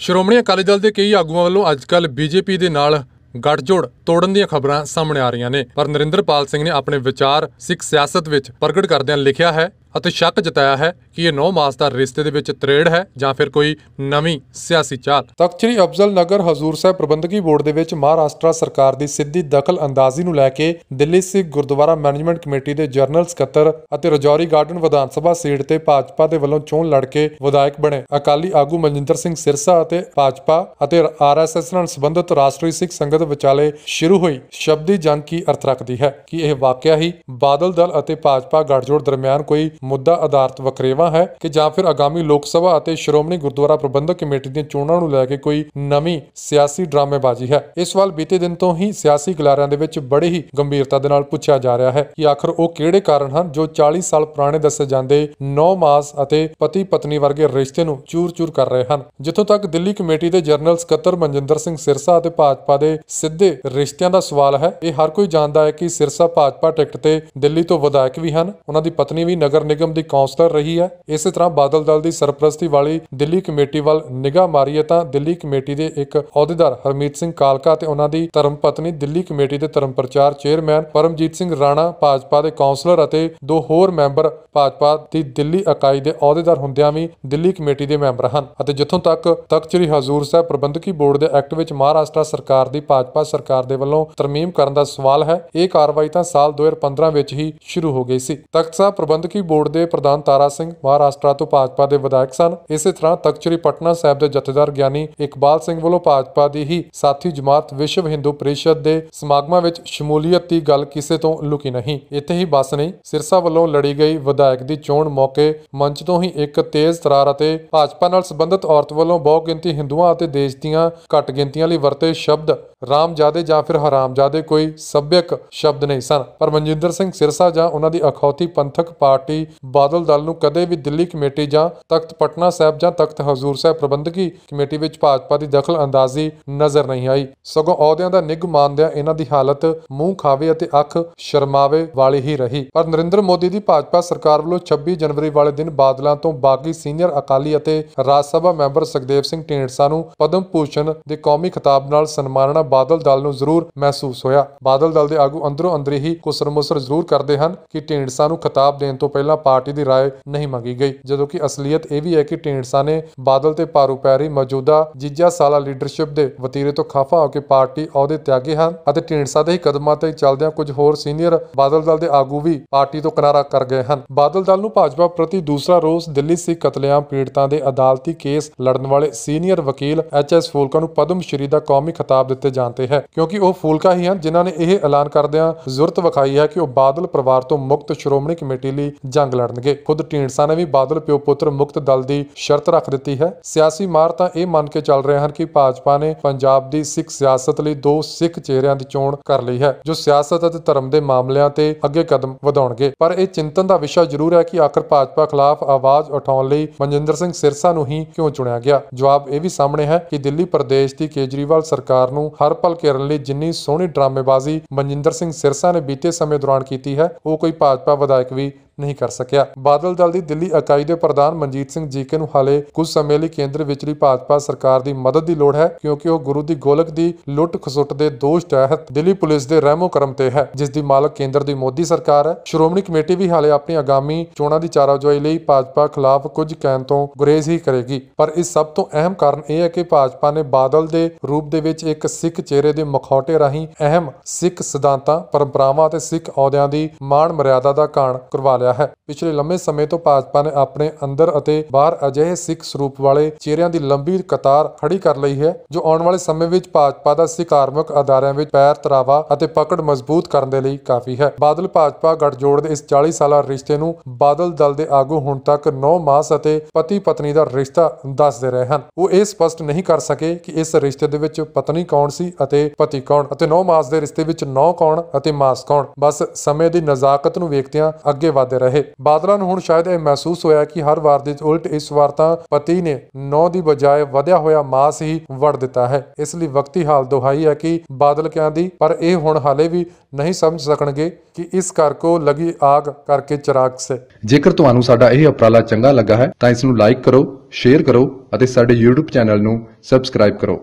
ਸ਼੍ਰੋਮਣੀ ਅਕਾਲੀ ਦਲ ਦੇ ਕਈ ਆਗੂਆਂ ਵੱਲੋਂ ਅੱਜਕੱਲ ਬੀਜੇਪੀ ਦੇ ਨਾਲ ਗੱਠਜੋੜ ਤੋੜਨ ਦੀਆਂ ਖਬਰਾਂ ਸਾਹਮਣੇ ਆ ਰਹੀਆਂ ਨੇ। ਪਰ ਨਰਿੰਦਰਪਾਲ ਸਿੰਘ ਨੇ ਆਪਣੇ ਵਿਚਾਰ ਸਿੱਖ ਸਿਆਸਤ ਵਿੱਚ ਪ੍ਰਗਟ ਕਰਦਿਆਂ ਲਿਖਿਆ ਹੈ ਅਤੇ ਸ਼ੱਕ ਜਤਾਇਆ ਹੈ ਕਿ ਇਹ 9 ਮਾਸ ਦਾ ਰਿਸ਼ਤੇ ਦੇ ਵਿੱਚ ਤਰੇੜ ਹੈ ਜਾਂ ਫਿਰ ਕੋਈ ਨਵੀਂ ਸਿਆਸੀ ਚਾਲ। ਤਖਤ ਸ੍ਰੀ ਅਫਜ਼ਲ ਨਗਰ ਹਜ਼ੂਰ ਸਾਹਿਬ ਪ੍ਰਬੰਧਕੀ ਬੋਰਡ ਦੇ ਵਿੱਚ ਮਹਾਰਾਸ਼ਟਰ ਸਰਕਾਰ ਦੀ ਸਿੱਧੀ ਦਖਲ ਅੰਦਾਜ਼ੀ ਨੂੰ ਲੈ ਕੇ ਦਿੱਲੀ ਸਿੱਖ ਗੁਰਦੁਆਰਾ ਮੈਨੇਜਮੈਂਟ ਕਮੇਟੀ ਦੇ ਜਨਰਲ ਸਕੱਤਰ ਅਤੇ ਰਜੌਰੀ ਗਾਰਡਨ ਵਿਧਾਨ ਸਭਾ ਸੀਟ ਤੇ ਭਾਜਪਾ ਦੇ ਵੱਲੋਂ ਚੋਣ ਲੜ ਕੇ ਵਿਧਾਇਕ ਬਣੇ ਅਕਾਲੀ ਆਗੂ ਮਨਜਿੰਦਰ ਸਿੰਘ ਸਿਰਸਾ ਅਤੇ ਭਾਜਪਾ ਅਤੇ ਆਰਐਸਐਸ ਨਾਲ ਸੰਬੰਧਿਤ ਰਾਸ਼ਟਰੀ ਸਿੱਖ ਸੰਗਤ ਵਿਚਾਲੇ ਸ਼ੁਰੂ ਹੋਈ ਸ਼ਬਦੀ ਜੰਗ ਕੀ ਅਰਥ ਰੱਖਦੀ ਹੈ? ਕਿ ਇਹ ਵਾਕਿਆ ਹੀ ਬਾਦਲ ਦਲ ਅਤੇ ਭਾਜਪਾ ਗੱਠਜੋੜ ਦਰਮਿਆਨ ਕੋਈ ਮੁੱਦਾ ਆਧਾਰਿਤ ਵਖਰੇਵਾ ਹੈ ਕਿ ਜਾਂ ਫਿਰ ਆਗਾਮੀ ਲੋਕ ਸਭਾ ਅਤੇ ਸ਼੍ਰੋਮਣੀ ਗੁਰਦੁਆਰਾ ਪ੍ਰਬੰਧਕ ਕਮੇਟੀ ਦੀਆਂ ਚੋਣਾਂ ਨੂੰ ਲੈ ਕੇ ਕੋਈ ਨਵੀਂ ਸਿਆਸੀ ਡਰਾਮੇਬਾਜ਼ੀ ਹੈ। ਇਸ ਸਵਾਲ ਬੀਤੇ ਦਿਨ ਤੋਂ ਹੀ ਸਿਆਸੀ ਗਲਾਰਿਆਂ ਦੇ ਵਿੱਚ ਬੜੀ ਹੀ ਗੰਭੀਰਤਾ ਦੇ ਨਾਲ ਪੁੱਛਿਆ ਜਾ ਰਿਹਾ ਹੈ ਕਿ ਆਖਰ ਉਹ ਕਿਹੜੇ ਕਾਰਨ ਹਨ ਜੋ 40 ਸਾਲ ਪੁਰਾਣੇ ਦੱਸੇ ਜਾਂਦੇ 9 ਮਾਸ ਅਤੇ ਪਤੀ ਪਤਨੀ ਵਰਗੇ ਰਿਸ਼ਤੇ ਨੂੰ ਚੂਰ-ਚੂਰ ਕਰ ਰਹੇ ਹਨ। ਜਿੱਥੋਂ ਤੱਕ ਦਿੱਲੀ ਕਮੇਟੀ ਦੇ ਜਨਰਲ ਸਕੱਤਰ ਮਨਜਿੰਦਰ ਸਿੰਘ ਸਿਰਸਾ ਅਤੇ ਭਾਜਪਾ ਦੇ ਸਿੱਧੇ ਰਿਸ਼ਤਿਆਂ ਦਾ ਸਵਾਲ ਹੈ, ਇਹ ਹਰ ਕੋਈ ਜਾਣਦਾ ਹੈ ਕਿ ਸਿਰਸਾ ਭਾਜਪਾ ਟਿਕਟ ਤੇ ਦਿੱਲੀ ਤੋਂ ਵਿਧਾਇਕ ਵੀ ਹਨ, ਉਹਨਾਂ ਦੀ ਪਤਨੀ ਵੀ ਨਗਰ ਨਿਗਮ ਦੀ ਕਾਉਂਸਲਰ ਰਹੀ ਹੈ। ਇਸੇ ਤਰ੍ਹਾਂ ਬਾਦਲ ਦਲ ਦੀ ਸਰਪ੍ਰਸਤੀ ਵਾਲੀ ਦਿੱਲੀ ਕਮੇਟੀ ਵੱਲ ਨਿਗਾਹ ਮਾਰੀਏ ਤਾਂ ਦਿੱਲੀ ਕਮੇਟੀ ਦੇ ਇੱਕ ਅਹੁਦੇਦਾਰ ਹਰਮੀਤ ਸਿੰਘ ਕਾਲਕਾ ਤੇ ਉਹਨਾਂ ਦੀ ਧਰਮ ਪਤਨੀ ਦਿੱਲੀ ਕਮੇਟੀ ਦੇ ਧਰਮ ਪ੍ਰਚਾਰ ਚੇਅਰਮੈਨ ਪਰਮਜੀਤ ਸਿੰਘ ਰਾਣਾ ਭਾਜਪਾ ਦੇ ਕਾਉਂਸਲਰ ਅਤੇ ਦੋ ਹੋਰ ਮੈਂਬਰ ਭਾਜਪਾ ਦੀ ਦਿੱਲੀ ਇਕਾਈ ਦੇ ਅਹੁਦੇਦਾਰ ਹੁੰਦਿਆਂ ਵੀ ਦਿੱਲੀ ਕਮੇਟੀ ਦੇ ਮੈਂਬਰ ਹਨ। ਅਤੇ ਜਿੱਥੋਂ ਤੱਕ ਤਖਤ ਸ੍ਰੀ ਹਜ਼ੂਰ ਸਾਹਿਬ ਪ੍ਰਬੰਧਕੀ ਬੋਰਡ ਦੇ ਐਕਟ ਵਿੱਚ ਮਹਾਰਾਸ਼ਟਰ ਸਰਕਾਰ ਦੀ ਭਾਜਪਾ ਸਰਕਾਰ ਦੇ ਵੱਲੋਂ ਤਰਮੀਮ ਕਰਨ ਦਾ ਸਵਾਲ ਹੈ, ਇਹ ਕਾਰਵਾਈ ਤਾਂ ਸਾਲ 2015 ਵਿੱਚ ਹੀ ਸ਼ੁਰੂ ਹੋ ਗਈ ਸੀ। ਤਖਤ ਸਾਹਿਬ ਪ੍ਰਬੰਧਕੀ ਬੋਰਡ ਦੇ ਪ੍ਰਧਾਨ ਤਾਰਾ ਸਿੰਘ, ਮਹਾਰਾਸ਼ਟਰ ਤੋਂ ਭਾਜਪਾ ਦੇ ਵਿਧਾਇਕ ਸਨ। ਇਸੇ ਤਰ੍ਹਾਂ ਤਖਤ ਸ੍ਰੀ ਪਟਨਾ ਸਾਹਿਬ ਦੇ ਜਥੇਦਾਰ ਗਿਆਨੀ ਇਕਬਾਲ ਸਿੰਘ ਵੱਲੋਂ ਭਾਜਪਾ ਦੀ ਹੀ ਸਾਥੀ ਜਮਾਤ ਵਿਸ਼ਵ ਹਿੰਦੂ ਪ੍ਰੀਸ਼ਦ ਦੇ ਸਮਾਗਮਾਂ ਵਿੱਚ ਸ਼ਮੂਲੀਅਤ ਦੀ ਗੱਲ ਕਿਸੇ ਤੋਂ ਲੁਕੀ ਨਹੀਂ। ਇੱਥੇ ਹੀ ਬਸ ਨਹੀਂ ਸਿਰਸਾ ਵੱਲੋਂ ਲੜੀ ਗਈ ਵਿਧਾਇਕ ਦੀ ਚੋਣ ਮੌਕੇ ਮੰਚ ਤੋਂ ਹੀ ਇੱਕ ਤੇਜ਼ ਤਰਾਰ ਅਤੇ ਭਾਜਪਾ ਨਾਲ ਸੰਬੰਧਿਤ ਔਰਤ ਵੱਲੋਂ ਬਹੁ ਗਿਣਤੀ ਹਿੰਦੂਆਂ ਅਤੇ ਦੇਸ਼ ਦੀਆਂ ਘੱਟ ਗਿਣਤੀਆਂ ਲਈ ਵਰਤੇ ਸ਼ਬਦ ਰਾਮਜਾਦੇ ਜਾਂ ਫਿਰ ਹਰਾਮਜਾਦੇ ਕੋਈ ਸੱਭਿਅਕ ਸ਼ਬਦ ਨਹੀਂ ਸਨ। ਪਰ ਮਨਜਿੰਦਰ ਸਿੰਘ ਸਿਰਸਾ ਜਾਂ ਉਹਨਾਂ ਦੀ ਅਖੌਤੀ ਪੰਥਕ ਪਾਰਟੀ ਬਾਦਲ ਦਲ ਨੂੰ ਕਦੇ ਵੀ ਦਿੱਲੀ ਕਮੇਟੀ ਜਾਂ ਤਖਤ ਪਟਨਾ ਸਾਹਿਬ ਜਾਂ ਤਖਤ ਹਜ਼ੂਰ ਸਾਹਿਬ ਪ੍ਰਬੰਧਕੀ ਕਮੇਟੀ ਵਿੱਚ ਭਾਜਪਾ ਦੀ ਦਖਲ ਅੰਦਾਜ਼ੀ ਨਜ਼ਰ ਨਹੀਂ ਆਈ। ਸਗੋਂ ਅਹੁਦਿਆਂ ਦਾ ਨਿੱਘ ਮਾਨਦਿਆਂ ਇਹਨਾਂ ਦੀ ਹਾਲਤ ਮੂੰਹ ਖਾਵੇ ਅਤੇ ਅੱਖ ਸ਼ਰਮਾਵੇ ਵਾਲੀ ਹੀ ਰਹੀ। ਪਰ ਨਰਿੰਦਰ ਮੋਦੀ ਦੀ ਭਾਜਪਾ ਸਰਕਾਰ ਵੱਲੋਂ 26 ਜਨਵਰੀ ਵਾਲੇ ਦਿਨ ਬਾਦਲਾਂ ਤੋਂ ਬਾਗੀ ਸੀਨੀਅਰ ਅਕਾਲੀ ਅਤੇ ਰਾਜ ਸਭਾ ਮੈਂਬਰ ਸੁਖਦੇਵ ਸਿੰਘ ਢੀਂਡਸਾ ਨੂੰ ਪਦਮ ਭੂਸ਼ਣ ਦੇ ਕੌਮੀ ਖਿਤਾਬ ਨਾਲ ਸਨਮਾਨਣਾ ਬਾਦਲ ਦਲ ਨੂੰ ਜ਼ਰੂਰ ਮਹਿਸੂਸ ਹੋਇਆ। ਬਾਦਲ ਦਲ ਦੇ ਆਗੂ ਅੰਦਰੋਂ ਅੰਦਰੀ ਹੀ ਕੁਸਰਮੁਸਰ ਜ਼ਰੂਰ ਕਰਦੇ ਹਨ ਕਿ ਢੇਂਡਸਾ ਨੂੰ ਖਿਤਾਬ ਦੇਣ ਤੋਂ ਪਹਿਲਾਂ ਪਾਰਟੀ ਦੀ رائے ਨਹੀਂ ਮੰਗੀ ਗਈ ਜਦੋਂ ਕਿ ਅਸਲੀਅਤ ਇਹ ਵੀ ਹੈ ਕਿ ਢੀਂਡਸਾ ਨੇ ਬਾਦਲ ਤੇ ਪਾਰੂ ਪੈਰੀ ਮੌਜੂਦਾ ਜੀਜਾ ਸਾਲਾ ਲੀਡਰਸ਼ਿਪ ਦੇ ਵਤੀਰੇ ਤੋਂ ਖਫਾ ਹੋ ਕੇ ਪਾਰਟੀ ਅਹੁਦੇ ਤਿਆਗੇ ਹਨ ਅਤੇ ਢੀਂਡਸਾ ਦੇ ਹੀ ਕਦਮਾਂ ਤੇ ਚੱਲਦਿਆਂ ਕੁਝ ਹੋਰ ਸੀਨੀਅਰ ਬਾਦਲ ਦਲ ਦੇ ਆਗੂ ਵੀ ਪਾਰਟੀ ਤੋਂ ਕਿਨਾਰਾ ਕਰ ਗਏ ਹਨ ਬਾਦਲ ਦਲ ਨੂੰ ਭਾਜਪਾ ਪ੍ਰਤੀ ਦੂਸਰਾ ਰੋਸ ਦਿੱਲੀ ਸਿੱਖ ਕਤਲੇਆਮ ਪੀੜਤਾਂ ਦੇ ਅਦਾਲਤੀ ਕੇਸ ਲੜਨ ਵਾਲੇ ਸੀਨੀਅਰ ਵਕੀਲ ਐਚ ਐਸ ਫੂਲਕਾ ਨੂੰ ਪਦਮ ਸ਼੍ਰੀ ਦਾ ਕੌਮੀ ਖਿਤਾਬ ਦਿੱਤੇ ਜਾਂਦੇ ਹੈ ਕਿਉਂਕਿ ਉਹ ਫੂਲਕਾ ਹੀ ਹਨ ਜਿਨ੍ਹਾਂ ਨੇ ਇਹ ਐਲਾਨ ਕਰਦਿਆਂ ਜ਼ੁਰਤ ਵਿਖਾਈ ਹੈ ਕਿ ਉਹ ਬਾਦਲ ਪਰਿਵਾਰ ਤੋਂ ਮੁਕਤ ਸ਼੍ਰੋਮਣੀ ਕਮੇਟੀ ਲਈ ਜੰਗ ਲੜਨਗੇ। ਖੁਦ ਢੀਂਡਸਾ ਨੇ ਵੀ ਬਾਦਲ, ਪਿਓ ਪੁੱਤਰ ਮੁਕਤ ਦਲ ਦੀ ਸ਼ਰਤ ਰੱਖ ਦਿੱਤੀ ਹੈ। ਸਿਆਸੀ ਮਾਰ ਤਾਂ ਇਹ ਮੰਨ ਕੇ ਚੱਲ ਰਹੇ ਹਨ ਕਿ ਭਾਜਪਾ ਨੇ ਪੰਜਾਬ ਦੀ ਸਿੱਖ ਸਿਆਸਤ ਲਈ ਦੋ ਸਿੱਖ ਚਿਹਰਿਆਂ ਦੀ ਚੋਣ ਕਰ ਲਈ ਹੈ, ਜੋ ਸਿਆਸਤ ਅਤੇ ਧਰਮ ਦੇ ਮਾਮਲਿਆਂ ਤੇ ਅੱਗੇ ਕਦਮ ਵਧਾਉਣਗੇ। ਪਰ ਇਹ ਚਿੰਤਨ ਦਾ ਵਿਸ਼ਾ ਜ਼ਰੂਰ ਹੈ ਕਿ ਆਖਰ ਭਾਜਪਾ ਖਿਲਾਫ ਆਵਾਜ਼ ਉਠਾਉਣ ਲਈ ਮਨਜਿੰਦਰ ਸਿੰਘ ਸਿਰਸਾ ਨੂੰ ਹੀ ਕਿਉਂ ਚੁਣਿਆ ਗਿਆ? ਜਵਾਬ ਇਹ ਵੀ ਸਾਹਮਣੇ ਹੈ ਕਿ ਦਿੱਲੀ ਪ੍ਰਦੇਸ਼ ਦੀ ਕੇਜਰੀਵਾਲ ਸਰਕਾਰ ਨੂੰ ਹਰ ਪਲ ਘੇਰਨ ਲਈ ਜਿੰਨੀ ਸੋਹਣੀ ਡਰਾਮੇਬਾਜ਼ੀ ਮਨਜਿੰਦਰ ਸਿੰਘ ਸਿਰਸਾ ਨੇ ਬੀਤੇ ਸਮੇਂ ਦੌਰਾਨ ਕੀਤੀ ਹੈ, ਉਹ ਕੋਈ ਭਾਜਪਾ ਵਿਧਾਇਕ ਵੀ ਨਹੀਂ ਕਰ ਸਕਿਆ। ਬਾਦਲ ਦਲ ਦੀ ਦਿੱਲੀ ਇਕਾਈ ਦੇ ਪ੍ਰਧਾਨ ਮਨਜੀਤ ਸਿੰਘ ਜੀਕੇ ਨੂੰ ਹਾਲੇ ਕੁਝ ਸਮੇਂ ਲਈ ਕੇਂਦਰ ਵਿਚਲੀ ਭਾਜਪਾ ਸਰਕਾਰ ਦੀ ਮਦਦ ਦੀ ਲੋੜ ਹੈ, ਕਿਉਂਕਿ ਉਹ ਗੁਰੂ ਦੀ ਗੋਲਕ ਦੀ ਲੁੱਟ ਖਸੁੱਟ ਦੇ ਦੋਸ਼ ਤਹਿਤ ਦਿੱਲੀ ਪੁਲਿਸ ਦੇ ਰਹਿਮੋ ਕਰਮ ਤੇ ਹੈ, ਜਿਸ ਦੀ ਮਾਲਕ ਕੇਂਦਰ ਦੀ ਮੋਦੀ ਸਰਕਾਰ ਹੈ। ਸ਼੍ਰੋਮਣੀ ਕਮੇਟੀ ਵੀ ਹਾਲੇ ਆਪਣੀ ਆਗਾਮੀ ਚੋਣਾਂ ਦੀ ਚਾਰਾਜੋਈ ਲਈ ਭਾਜਪਾ ਖਿਲਾਫ ਕੁਝ ਕਹਿਣ ਤੋਂ ਗੁਰੇਜ਼ ਹੀ ਕਰੇਗੀ। ਪਰ ਇਸ ਸਭ ਤੋਂ ਅਹਿਮ ਕਾਰਨ ਇਹ ਹੈ ਕਿ ਭਾਜਪਾ ਨੇ ਬਾਦਲ ਦੇ ਰੂਪ ਦੇ ਵਿੱਚ ਇੱਕ ਸਿੱਖ ਚਿਹਰੇ ਦੇ ਮਖੌਟੇ ਰਾਹੀਂ ਅਹਿਮ ਸਿੱਖ ਸਿਧਾਂਤਾਂ, ਪਰੰਪਰਾਵਾਂ ਅਤੇ ਸਿੱਖ ਅਹੁਦਿਆਂ ਦੀ ਮਾਣ ਮਰਿਆਦਾ ਦਾ ਕਾਣ ਕਰਵਾ ਲਿਆ। ਹੈ। ਪਿਛਲੇ ਲੰਮੇ ਸਮੇਂ ਤੋਂ ਭਾਜਪਾ ਨੇ ਆਪਣੇ ਅੰਦਰ ਅਤੇ ਬਾਹਰ ਅਜਿਹੇ ਸਿੱਖ ਸਰੂਪ ਵਾਲੇ ਚਿਹਰਿਆਂ ਦੀ ਲੰਬੀ ਕਤਾਰ ਖੜੀ ਕਰ ਲਈ ਹੈ, ਜੋ ਆਉਣ ਵਾਲੇ ਸਮੇਂ ਵਿੱਚ ਭਾਜਪਾ ਦਾ ਸਿਕਾਰਮਕ ਅਦਾਰਿਆਂ ਵਿੱਚ ਪੈਰ ਤਰਾਵਾ ਅਤੇ ਪਕੜ ਮਜ਼ਬੂਤ ਕਰਨ ਦੇ ਲਈ ਕਾਫੀ ਹੈ। ਬਾਦਲ ਭਾਜਪਾ ਗੱਠਜੋੜ ਦੇ ਇਸ 40 ਸਾਲਾ ਰਿਸ਼ਤੇ ਨੂੰ ਬਾਦਲ ਦਲ ਦੇ ਆਗੂ ਹੁਣ ਤੱਕ 9 ਮਾਸ ਅਤੇ ਪਤੀ ਪਤਨੀ ਦਾ ਰਿਸ਼ਤਾ ਦੱਸਦੇ ਰਹੇ ਹਨ। ਉਹ ਇਹ ਸਪਸ਼ਟ ਨਹੀਂ ਕਰ ਸਕੇ ਕਿ ਇਸ ਰਿਸ਼ਤੇ ਦੇ ਵਿੱਚ ਪਤਨੀ ਕੌਣ ਸੀ ਅਤੇ ਪਤੀ ਕੌਣ ਅਤੇ 9 ਮਾਸ ਦੇ ਰਿਸ਼ਤੇ ਵਿੱਚ 9 ਕੌਣ ਅਤੇ ਮਾਸ ਕੌਣ। ਬਸ ਸਮੇਂ ਦੀ ਨਜ਼ਾਕਤ ਨੂੰ ਵੇਖਦਿਆਂ ਅੱਗੇ ਵਧ ਕਰਦੇ ਰਹੇ। ਬਾਦਲਾਂ ਨੂੰ ਹੁਣ ਸ਼ਾਇਦ ਇਹ ਮਹਿਸੂਸ ਹੋਇਆ ਕਿ ਹਰ ਵਾਰ ਦੀ ਉਲਟ ਇਸ ਵਾਰ ਤਾਂ ਪਤੀ ਨੇ ਨੌ ਦੀ ਬਜਾਏ ਵਧਿਆ ਹੋਇਆ ਮਾਸ ਹੀ ਵੜ ਦਿੱਤਾ ਹੈ। ਇਸ ਲਈ ਵਕਤੀ ਹਾਲ ਦੁਹਾਈ ਹੈ ਕਿ ਬਾਦਲ ਕਿਆਂ ਦੀ, ਪਰ ਇਹ ਹੁਣ ਹਾਲੇ ਵੀ ਨਹੀਂ ਸਮਝ ਸਕਣਗੇ ਕਿ ਇਸ ਘਰ ਕੋ ਲਗੀ ਆਗ ਕਰਕੇ ਚਿਰਾਗ ਸੇ। ਜੇਕਰ ਤੁਹਾਨੂੰ ਸਾਡਾ ਇਹ ਉਪਰਾਲਾ ਚੰਗਾ ਲੱਗਾ ਹੈ, ਤਾਂ ਇਸ ਨੂੰ ਲਾਈਕ ਕਰੋ ਸ਼ੇਅਰ ਕਰੋ ਅਤੇ ਸਾਡੇ YouTube ਚੈਨਲ ਨੂੰ ਸਬਸਕ੍ਰਾਈਬ ਕਰੋ।